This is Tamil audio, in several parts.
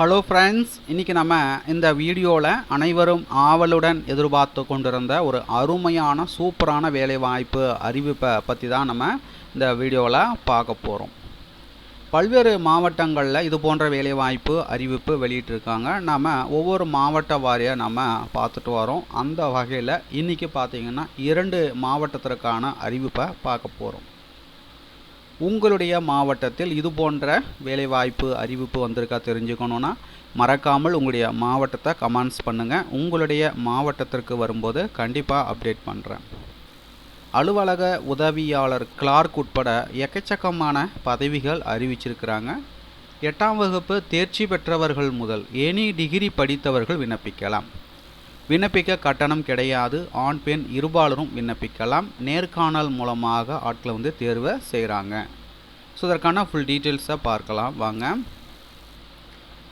ஹலோ ஃப்ரெண்ட்ஸ் இன்றைக்கி நம்ம இந்த வீடியோவில் அனைவரும் ஆவலுடன் எதிர்பார்த்து கொண்டிருந்த ஒரு அருமையான சூப்பரான வேலைவாய்ப்பு அறிவிப்பை பற்றி தான் நம்ம இந்த வீடியோவில் பார்க்க போகிறோம் பல்வேறு மாவட்டங்களில் இது போன்ற வேலைவாய்ப்பு அறிவிப்பு வெளியிட்டிருக்காங்க. நம்ம ஒவ்வொரு மாவட்ட வாரியாக நம்ம பார்த்துட்டு வரோம். அந்த வகையில் இன்றைக்கி பார்த்தீங்கன்னா இரண்டு மாவட்டத்திற்கான அறிவிப்பை பார்க்க போகிறோம் உங்களுடைய மாவட்டத்தில் இது போன்ற வேலைவாய்ப்பு அறிவிப்பு வந்திருக்கா தெரிஞ்சுக்கணுன்னா மறக்காமல் உங்களுடைய மாவட்டத்தை கமெண்ட்ஸ் பண்ணுங்கள் உங்களுடைய மாவட்டத்திற்கு வரும்போது கண்டிப்பாக அப்டேட் பண்ணுறேன் அலுவலக உதவியாளர் கிளார்க் உட்பட எக்கச்சக்கமான பதவிகள் அறிவிச்சிருக்கிறாங்க. எட்டாம் வகுப்பு தேர்ச்சி பெற்றவர்கள் முதல் எனி டிகிரி படித்தவர்கள் விண்ணப்பிக்கலாம். விண்ணப்பிக்க கட்டணம் கிடையாது ஆண் பெண் இருபாலரும் விண்ணப்பிக்கலாம். நேர்காணல் மூலமாக ஆட்களை வந்து தேர்வை செய்கிறாங்க ஸோ இதற்கான ஃபுல் டீட்டெயில்ஸை பார்க்கலாம். வாங்க.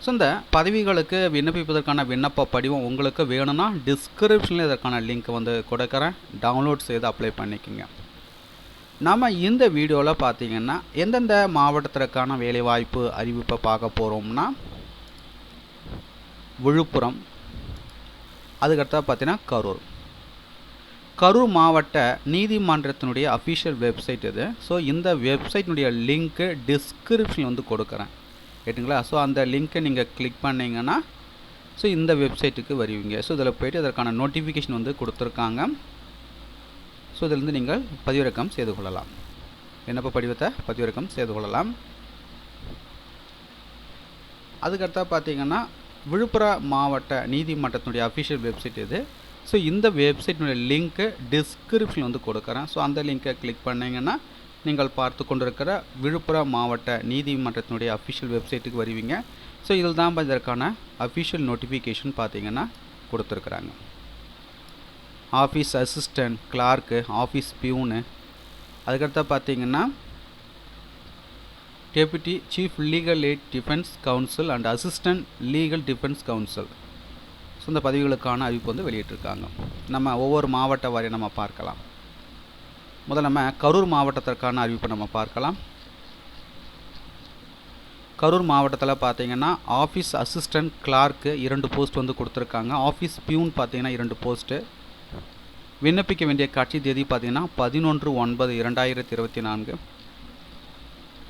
ஸோ இந்த பதவிகளுக்கு விண்ணப்பிப்பதற்கான விண்ணப்ப படிவம் உங்களுக்கு வேணும்னா டிஸ்கிரிப்ஷனில் இதற்கான லிங்க் வந்து கொடுக்குறேன். டவுன்லோட் செய்து அப்ளை பண்ணிக்கோங்க. நம்ம இந்த வீடியோவில் பார்த்தீங்கன்னா எந்தெந்த மாவட்டத்திற்கான வேலைவாய்ப்பு அறிவிப்பை பார்க்க போகிறோம்னா விழுப்புரம் அதுக்கடுத்தா பார்த்தீங்கன்னா கரூர். கரூர் மாவட்ட நீதிமன்றத்தினுடைய அஃபிஷியல் வெப்சைட் இது. ஸோ இந்த வெப்சைட்டினுடைய லிங்க்கு டிஸ்கிரிப்ஷனில் வந்து கொடுக்குறேன். கேட்டுங்களா? ஸோ அந்த லிங்க்கை நீங்கள் கிளிக் பண்ணிங்கன்னா ஸோ இந்த வெப்சைட்டுக்கு வருவீங்க. ஸோ இதில் போய்ட்டு இதற்கான நோட்டிஃபிகேஷன் வந்து கொடுத்துருக்காங்க. ஸோ இதிலிருந்து நீங்கள் பதிவிறக்கம் செய்து கொள்ளலாம். விண்ணப்ப படிவத்தை பதிவிறக்கம் செய்து கொள்ளலாம். அதுக்கடுத்தா பார்த்தீங்கன்னா விழுப்புரம் மாவட்ட நீதிமன்றத்தினுடைய அஃபிஷியல் வெப்சைட் இது. ஸோ இந்த வெப்சைட்டினுடைய லிங்க்கு டிஸ்கிரிப்ஷன் வந்து கொடுக்குறேன். ஸோ அந்த லிங்க்கை கிளிக் பண்ணிங்கன்னா நீங்கள் பார்த்து கொண்டிருக்கிற விழுப்புரம் மாவட்ட நீதிமன்றத்தினுடைய அஃபிஷியல் வெப்சைட்டுக்கு வருவீங்க. ஸோ இதில் தான் இதற்கான அஃபிஷியல் நோட்டிஃபிகேஷன் பார்த்தீங்கன்னா கொடுத்துருக்குறாங்க. Office assistant clerk office peon அதுக்கடுத்த பார்த்தீங்கன்னா deputy chief legal aid defence counsel and assistant legal defence counsel சொந்த இந்த பதவிகளுக்கான அறிவிப்பு வந்து வெளியிட்டிருக்காங்க. நம்ம ஒவ்வொரு மாவட்ட வாரியம் நம்ம பார்க்கலாம். முதல்ல நம்ம கரூர் மாவட்டத்திற்கான அறிவிப்பை நம்ம பார்க்கலாம். கரூர் மாவட்டத்தில் பார்த்தீங்கன்னா ஆஃபீஸ் அசிஸ்டன்ட் கிளார்க்கு இரண்டு போஸ்ட் வந்து கொடுத்துருக்காங்க. ஆஃபீஸ் பியூன் பார்த்தீங்கன்னா இரண்டு போஸ்ட்டு விண்ணப்பிக்க வேண்டிய காட்சி தேதி பார்த்தீங்கன்னா பதினொன்று ஒன்பது இரண்டாயிரத்தி இருபத்தி நான்கு.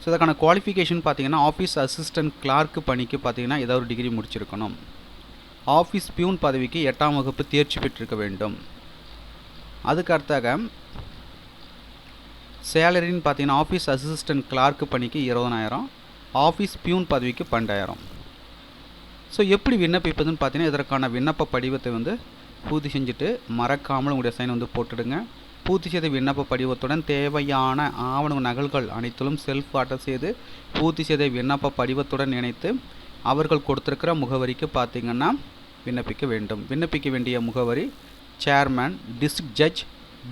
ஸோ இதற்கான குவாலிஃபிகேஷன் பார்த்தீங்கன்னா ஆஃபீஸ் அசிஸ்டன்ட் கிளார்க்கு பணிக்கு பார்த்தீங்கன்னா ஏதாவது ஒரு டிகிரி முடிச்சிருக்கணும். ஆஃபீஸ் பியூன் பதவிக்கு எட்டாம் வகுப்பு தேர்ச்சி பெற்றிருக்க வேண்டும். அதுக்கு அடுத்தாக சேலரின்னு பார்த்தீங்கன்னா ஆஃபீஸ் அசிஸ்டன்ட் கிளார்க்கு பணிக்கு இருபதனாயிரம் ஆஃபீஸ் பியூன் பதவிக்கு பன்னெண்டாயிரம் ஸோ எப்படி விண்ணப்பிப்பதுன்னு பார்த்தீங்கன்னா இதற்கான விண்ணப்ப படிவத்தை வந்து பூர்த்தி செஞ்சுட்டு மறக்காமல் உங்களுடைய சைன் வந்து போட்டுடுங்க. பூர்த்தி செய்த விண்ணப்ப படிவத்துடன் தேவையான ஆவண நகல்கள் அனைத்திலும் செல்ஃப் ஆட்டர் செய்து பூர்த்தி செய்த விண்ணப்ப படிவத்துடன் இணைத்து அவர்கள் கொடுத்துருக்கிற முகவரிக்கு பார்த்தீங்கன்னா விண்ணப்பிக்க வேண்டும். விண்ணப்பிக்க வேண்டிய முகவரி chairman district judge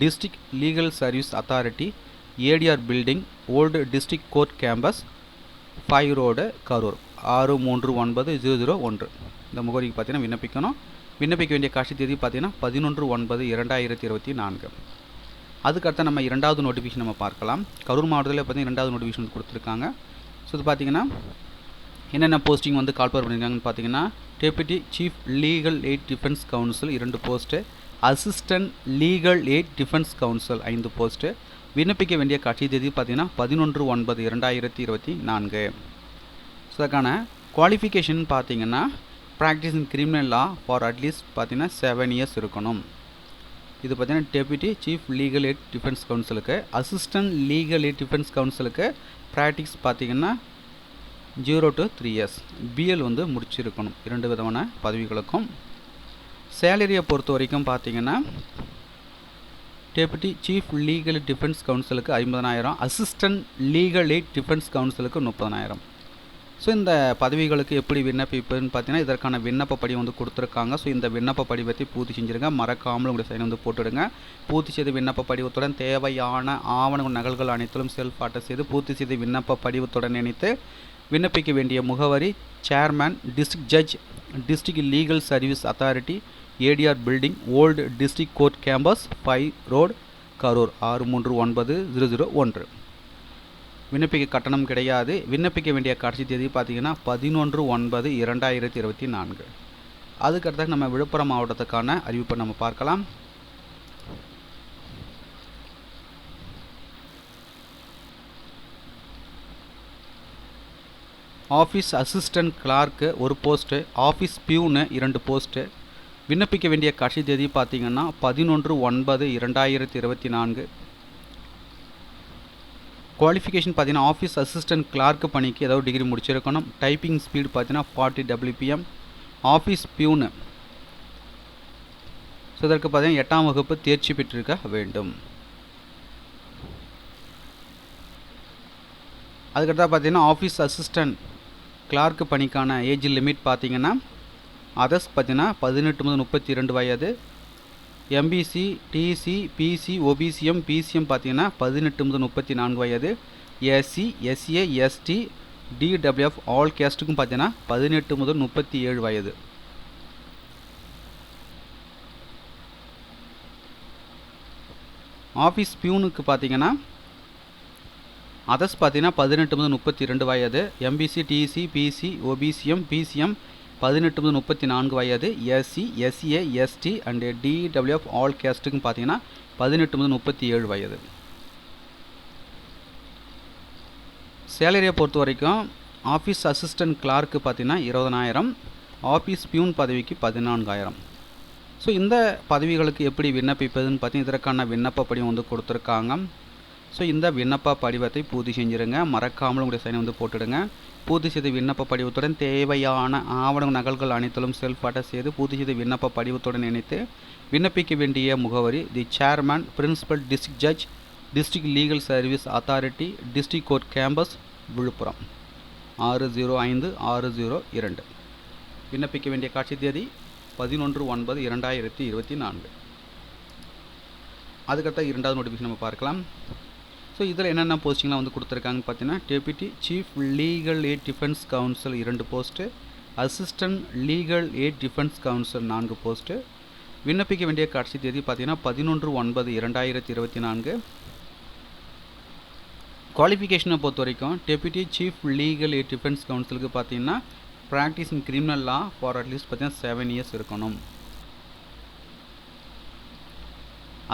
district legal service authority ADR building old district court campus five road Karur ஆறு மூன்று ஒன்பது ஜீரோ ஜீரோ ஒன்று. இந்த முகவரிக்கு பார்த்தீங்கன்னா விண்ணப்பிக்கணும். விண்ணப்பிக்க வேண்டிய காட்சி தேதி பார்த்தீங்கன்னா பதினொன்று ஒன்பது இரண்டாயிரத்தி இருபத்தி நான்கு. அதுக்கடுத்து நம்ம இரண்டாவது நோட்டிஃபிகேஷன் நம்ம பார்க்கலாம். கரூர் மாவட்டத்தில் பார்த்தீங்கன்னா இரண்டாவது நோட்டிஃபிகேஷன் கொடுத்துருக்காங்க. ஸோ இது பார்த்தீங்கன்னா என்னென்ன போஸ்டிங் வந்து கால்பர் பண்ணியிருக்காங்கன்னு பார்த்தீங்கன்னா deputy chief legal aid defence counsel இரண்டு post assistant legal aid defence counsel ஐந்து போஸ்ட்டு விண்ணப்பிக்க வேண்டிய காட்சி தேதி பார்த்தீங்கன்னா பதினொன்று ஒன்பது இரண்டாயிரத்தி இருபத்தி நான்கு. ஸோ அதுக்கான குவாலிஃபிகேஷன் பார்த்தீங்கன்னா practice in criminal law for at least பார்த்தீங்கன்னா செவன் இயர்ஸ் இருக்கணும். இது பார்த்தீங்கன்னா deputy chief legal aid defence கவுன்சிலுக்கு assistant legal aid defence கவுன்சிலுக்கு ப்ராக்டிஸ் பார்த்தீங்கன்னா zero to three years BL வந்து முடிச்சிருக்கணும். இரண்டு விதமான பதவிகளுக்கும். சேலரியை பொறுத்த வரைக்கும் பார்த்தீங்கன்னா டெபுட்டி சீஃப் லீகல் டிஃபென்ஸ் கவுன்சிலுக்கு ஐம்பதனாயிரம் அசிஸ்டன்ட் லீகல் எய்ட் டிஃபென்ஸ் கவுன்சிலுக்கு முப்பதனாயிரம் ஸோ இந்த பதவிகளுக்கு எப்படி விண்ணப்பிப்புன்னு பார்த்தீங்கன்னா இதற்கான விண்ணப்ப படிவம் வந்து கொடுத்துருக்காங்க. ஸோ இந்த விண்ணப்ப படிவத்தை பூர்த்தி செஞ்சுருங்க. மறக்காமல் உங்களுடைய சைன் வந்து போட்டுடுங்க. பூர்த்தி செய்த விண்ணப்ப படிவத்துடன் தேவையான ஆவண நகல்கள் அனைத்திலும் செல்ஃப் ஆட்டர் செய்து பூர்த்தி செய்த விண்ணப்ப படிவத்துடன் இணைத்து விண்ணப்பிக்க வேண்டிய முகவரி chairman district judge district legal service authority ADR building old district court campus five road Karur ஆறு மூன்று ஒன்பது ஜீரோ ஜீரோ ஒன்று. விண்ணப்பிக்க கட்டணம் கிடையாது. விண்ணப்பிக்க வேண்டிய கடைசி தேதி பார்த்தீங்கன்னா பதினொன்று ஒன்பது இரண்டாயிரத்தி இருபத்தி நான்கு. அதுக்கடுத்து நம்ம விழுப்புரம் மாவட்டத்துக்கான அறிவிப்பை நம்ம பார்க்கலாம். ஆஃபீஸ் அசிஸ்டன்ட் கிளார்க்கு ஒரு போஸ்ட்டு ஆஃபீஸ் பியூனு இரண்டு போஸ்ட்டு. விண்ணப்பிக்க வேண்டிய கடைசி தேதி பார்த்தீங்கன்னா பதினொன்று ஒன்பது இரண்டாயிரத்தி இருபத்தி நான்கு. குவாலிஃபிகேஷன் பார்த்தீங்கன்னா ஆஃபீஸ் அசிஸ்டன்ட் கிளார்க்கு பணிக்கு ஏதாவது டிகிரி முடிச்சிருக்கணும். டைப்பிங் ஸ்பீடு பார்த்தீங்கன்னா forty WPM office peon. So இதற்கு பார்த்தீங்கன்னா எட்டாம் வகுப்பு தேர்ச்சி பெற்றிருக்க வேண்டும். அதுக்கடுத்தா பார்த்தீங்கன்னா ஆஃபீஸ் அசிஸ்டன்ட். கிளார்க்கு பணிக்கான ஏஜ் லிமிட் பார்த்தீங்கன்னா அதர்ஸ் பார்த்தீங்கன்னா பதினெட்டு முதல் முப்பத்தி ரெண்டு வயது MBC DC BC OBCM BCM பார்த்தீங்கன்னா பதினெட்டு முதல் முப்பத்தி நான்கு வயது SC SA ST DWF all கேஸ்ட்டுக்கும் பார்த்தீங்கன்னா பதினெட்டு முதல் முப்பத்தி ஏழு வயது ஆஃபீஸ் பியூனுக்கு பார்த்தீங்கன்னா அதர்ஸ் பார்த்தீங்கன்னா பதினெட்டு முதல் முப்பத்தி ரெண்டு வயது MBC DC BC OBCM BCM பதினெட்டு முதல் முப்பத்தி நான்கு வயது SC SA ST and DWF all கேஸ்ட்டுக்கும் பார்த்தீங்கன்னா பதினெட்டு முதல் முப்பத்தி ஏழு வயது சேலரியை பொறுத்த வரைக்கும் ஆஃபீஸ் அசிஸ்டன்ட் கிளார்க்கு பார்த்தீங்கன்னா இருபதனாயிரம் ஆஃபீஸ் பியூன் பதவிக்கு பதினான்காயிரம். ஸோ இந்த பதவிகளுக்கு எப்படி விண்ணப்பிப்பதுன்னு பார்த்தீங்கன்னா இதற்கான விண்ணப்பப்படியும் வந்து கொடுத்துருக்காங்க. ஸோ இந்த விண்ணப்ப படிவத்தை பூர்த்தி செஞ்சுருங்க. மறக்காமல் உங்களுடைய சைனை வந்து போட்டுடுங்க. பூர்த்தி செய்த விண்ணப்ப படிவத்துடன் தேவையான ஆவண நகல்கள் அனைத்திலும் செல்ஃப் செய்து பூர்த்தி செய்த விண்ணப்ப படிவத்துடன் இணைத்து விண்ணப்பிக்க வேண்டிய முகவரி the chairman principal district judge district legal service authority district court campus Villupuram. ஆறு ஜீரோ ஐந்து ஆறு ஜீரோ இரண்டு. விண்ணப்பிக்க வேண்டிய காட்சி தேதி பதினொன்று ஒன்பது இரண்டாயிரத்தி இருபத்தி நான்கு. அதுக்கடுத்த இரண்டாவது நோட்டிஃபிகேஷன் நம்ம பார்க்கலாம். ஸோ இதில் என்னென்ன போஸ்டிங்லாம் வந்து கொடுத்துருக்காங்கன்னு பார்த்தீங்கன்னா deputy chief legal aid defence counsel இரண்டு post assistant legal aid defence counsel நான்கு போஸ்ட்டு விண்ணப்பிக்க வேண்டிய கடைசி தேதி பார்த்தீங்கன்னா பதினொன்று ஒன்பது இரண்டாயிரத்தி இருபத்தி நான்கு குவாலிஃபிகேஷனை பொறுத்த வரைக்கும் deputy chief legal aid defence கவுன்சிலுக்கு பார்த்தீங்கன்னா practice in criminal law for at least பார்த்தீங்கன்னா செவன் இயர்ஸ் இருக்கணும்.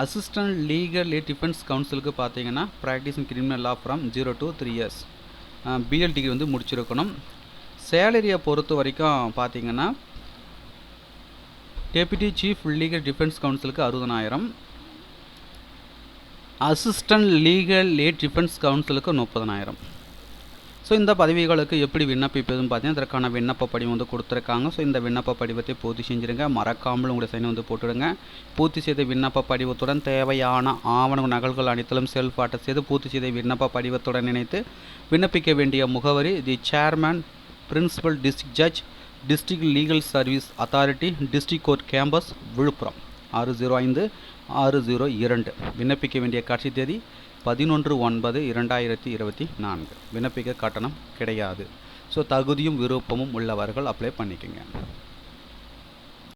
அசிஸ்டன்ட் லீகல் டிஃபென்ஸ் கவுன்சிலுக்கு பார்த்தீங்கன்னா practice in criminal law from zero to three years BL degree வந்து முடிச்சிருக்கணும். சேலரியை பொறுத்த வரைக்கும் பார்த்தீங்கன்னா டெபியூட்டி சீஃப் லீகல் டிஃபென்ஸ் கவுன்சிலுக்கு அறுபதனாயிரம். அசிஸ்டன்ட் லீகல் ஏ டிஃபென்ஸ் கவுன்சிலுக்கு முப்பதனாயிரம். ஸோ இந்த பதவிகளுக்கு எப்படி விண்ணப்பிப்பதுன்னு பார்த்தீங்கன்னா இதற்கான விண்ணப்ப படிவம் வந்து கொடுத்துருக்காங்க. ஸோ இந்த விண்ணப்ப படிவத்தை பூர்த்தி செஞ்சுருங்க. மறக்காமல் உங்களுடைய சைனை வந்து போட்டுடுங்க பூர்த்தி செய்த விண்ணப்ப படிவத்துடன் தேவையான ஆவண நகல்கள் அனைத்திலும் செல்ஃப் அட்டஸ்ட் செய்து பூர்த்தி செய்த விண்ணப்ப படிவத்துடன் இணைத்து விண்ணப்பிக்க வேண்டிய முகவரி the chairman principal district judge district legal service authority district court campus Villupuram. ஆறு ஜீரோ ஐந்து ஆறு ஜீரோ இரண்டு. விண்ணப்பிக்க வேண்டிய கட்சி தேதி பதினொன்று ஒன்பது இரண்டாயிரத்தி இருபத்தி நான்கு. விண்ணப்பிக்க கட்டணம் கிடையாது. ஸோ தகுதியும் விருப்பமும் உள்ளவர்கள் அப்ளை பண்ணிக்கோங்க.